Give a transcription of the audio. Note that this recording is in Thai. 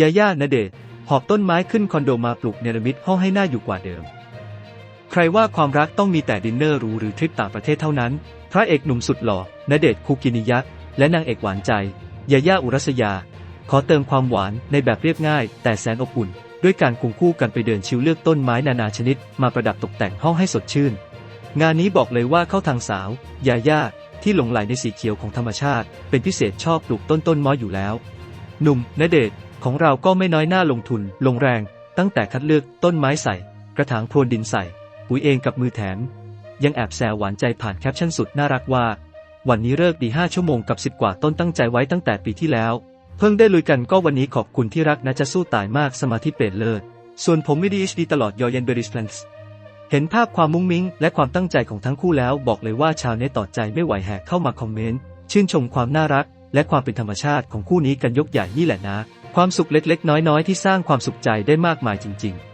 ยาย่าณเดชหอบต้นไม้ขึ้นคอนโดมาปลูกเนรมิตห้องให้หน่าอยู่กว่าเดิม ใครว่าความรักต้องมีแต่ดินเนอร์หรูหรือทริปต่างประเทศเท่านั้น พระเอกหนุ่มสุดหล่อณเดชคูกินิยะ และนางเอกหวานใจยาย่าอุรัสยา ขอเติมความหวานในแบบเรียบง่าย แต่แสนอบอุ่น ด้วยการควงคู่กันไปเดินชิลเลือกต้นไม้นานาชนิด มาประดับตกแต่งห้องให้สดชื่น งานนี้บอกเลยว่าเข้าทางสาวยาย่าที่หลงไหลในสีเขียวของธรรมชาติ เป็นพิเศษชอบปลูกต้นต้นม้อยู่แล้ว หนุ่มณเดช ของเราก็ไม่น้อยหน้าลงทุน ลงแรง ตั้งแต่คัดเลือกต้นไม้ใส่ กระถางพรวนดินใส่ ปุ๋ยเองกับมือแถม ยังแอบแซวหวานใจผ่านแคปชั่นสุดน่ารักว่า วันนี้เลิกดี 5 ชั่วโมงกับ 10 กว่าต้นตั้งใจไว้ตั้งแต่ปีที่แล้ว เพิ่งได้ลุยกันก็วันนี้ขอบคุณที่รักนะจะสู้ตายมากสมาธิเป็นเลิศส่วนผมไม่ดีดีตลอดยอยันเบริสเพลนส์เห็นภาพความมุ้งมิ้ง และความตั้งใจของทั้งคู่แล้วบอกเลยว่าชาวเน็ตต่อใจไม่ไหวแหกเข้ามาคอมเมนต์ชื่นชมความน่ารัก และความเป็นธรรมชาติของคู่นี้กันยกใหญ่นี่แหละนะ ความสุขเล็กๆ น้อยๆ ที่สร้างความสุขใจได้มากมายจริง ๆ